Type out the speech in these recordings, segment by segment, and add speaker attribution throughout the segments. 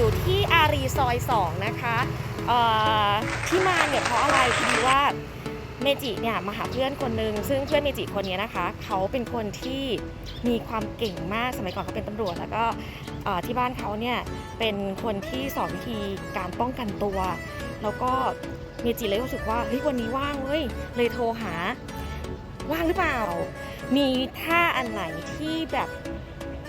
Speaker 1: อยู่ที่อารีซอย 2 นะคะที่มาเนี่ยเพราะอะไรพอว่าเมจิเนี่ยมาหาเพื่อนคนหนึ่งซึ่งเพื่อนเมจิคนนี้นะคะ เขาเป็นคนที่มีความเก่งมากสมัยก่อนเขาเป็นตำรวจ แล้วก็ที่บ้านเขาเนี่ยเป็นคนที่สอนวิธีการป้องกันตัว แล้วก็เมจิเลยรู้สึกว่าเฮ้ยวันนี้ว่างเว้ยเลยโทรหาว่างหรือเปล่า มีท่าอันไหนที่แบบ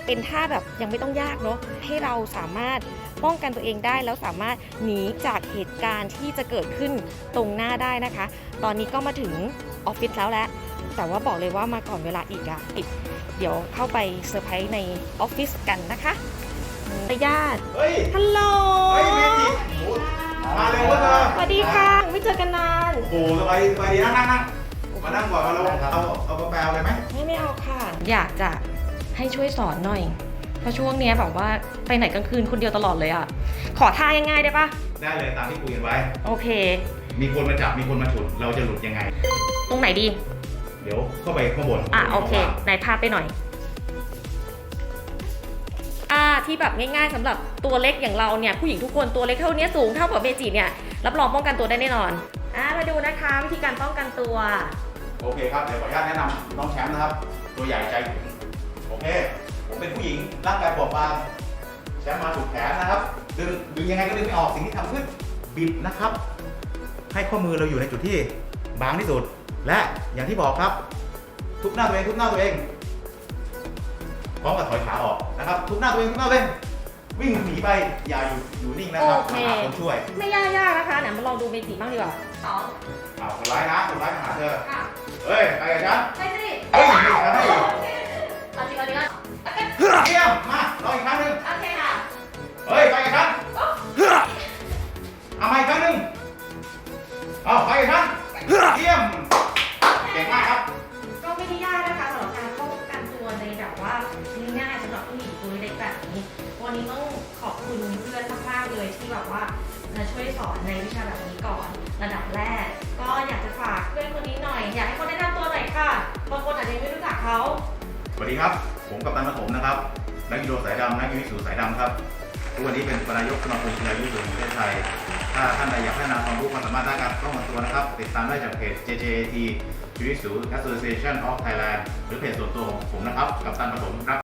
Speaker 1: เป็นท่าแบบยังไม่ต้องยากเนาะให้เราสามารถป้องกันตัวเองได้แล้วสามารถหนีจากเหตุการณ์ที่จะเกิดขึ้นตรงหน้าได้นะคะ ตอนนี้ก็มาถึงออฟฟิศแล้วแหละแต่ว่าบอกเลยว่ามาก่อนเวลาอีกอะอีกเดี๋ยวเข้าไปเซอร์ไพรส์ในออฟฟิศกันนะคะญาติ
Speaker 2: เฮ้ย
Speaker 1: ฮัลโหล
Speaker 2: เฮ้ยเมจิโอ้มาเร็วเว้ยเธอ
Speaker 1: สวัสดีค่ะ ไม่เจอกันนาน
Speaker 2: โอ้โหสบายสบายดีนั่งนั่งนั่งมานั่งก่อนมาลงเอาเอากาแฟเอาเลยไหม
Speaker 1: ไม่ไม่เอาค่ะ อยากจะ ให้ช่วยสอนหน่อย เพราะช่วงเนี้ยแบบว่าไปไหนกลางคืนคนเดียวตลอดเลยอะขอท่าง่ายๆได้ปะ
Speaker 2: ได้เลยตามที่คุยกันไว้
Speaker 1: โอเค
Speaker 2: มีคนมาจับมีคนมาฉุดเราจะหลุดยังไง
Speaker 1: ตรงไหนดี
Speaker 2: เดี๋ยวเข้าไปข้างบน
Speaker 1: อะโอเคไหนพาไปหน่อย อ่าที่แบบง่ายๆสำหรับตัวเล็กอย่างเราเนี่ยผู้หญิงทุกคนตัวเล็กเท่านี้สูงเท่ากับเมจิเนี่ยรับรองป้องกันตัวได้แน่นอนอ่ามาดูนะคะวิธีการป้องกันตัว
Speaker 2: โอเคครับ เดี๋ยวขออนุญาตแนะนำน้องแชมป์นะครับ ตัวใหญ่ใจถึง ร่างกายบอบบางแชมป์มาถูกแขนนะครับ ดึงดึงยังไงก็ดึงไม่ออกสิ่งที่ทำขึ้นบิดนะครับ ให้ข้อมือเราอยู่ในจุดที่บางที่สุด และอย่างที่บอกครับ ทุบหน้าตัวเองทุบหน้าตัวเองพร้อมกับถอยขาออกนะครับ ทุบหน้าตัวเองทุบหน้าตัวเองวิ่งหนีไปอย่าอยู่อยู่นิ่งนะครับ
Speaker 1: โอเค
Speaker 2: มาหาคนช่วย
Speaker 1: ไม่ยากๆนะคะเดี๋ยวมาลองดูเมจิบ้างดีกว่า สอง
Speaker 2: อ้าวคนร้ายนะคนร้ายมาหาเธอ
Speaker 1: ค่ะ
Speaker 2: เฮ้ยไปกับฉัน
Speaker 1: ใช่สิ วันนี้ต้องขอบคุณเพื่อนมากๆเลยที่แบบว่ามาช่วยสอนในวิชาแบบนี้ก่อนระดับแรก ก็อยากจะฝากเพื่อนคนนี้หน่อย อยากให้เขาแนะนำตัวหน่อยค่ะบางคนอาจจะยังไม่รู้จักเขา
Speaker 2: สวัสดีครับ ผมกัปตันปฐมนะครับ นักยูโดสายดำนักยูวิสูสายดำครับ ทุกวันนี้เป็นประธานายกสมาคมกีฬายุโดแห่งประเทศไทย ถ้าท่านใดอยากพัฒนาความรู้ความสามารถด้านการป้องกันตัวนะครับ ติดตามได้จากเพจ JJAT Jiu-Jitsu Association of Thailand หรือเพจส่วนตัวของผมนะครับ กัปตันปฐมครับ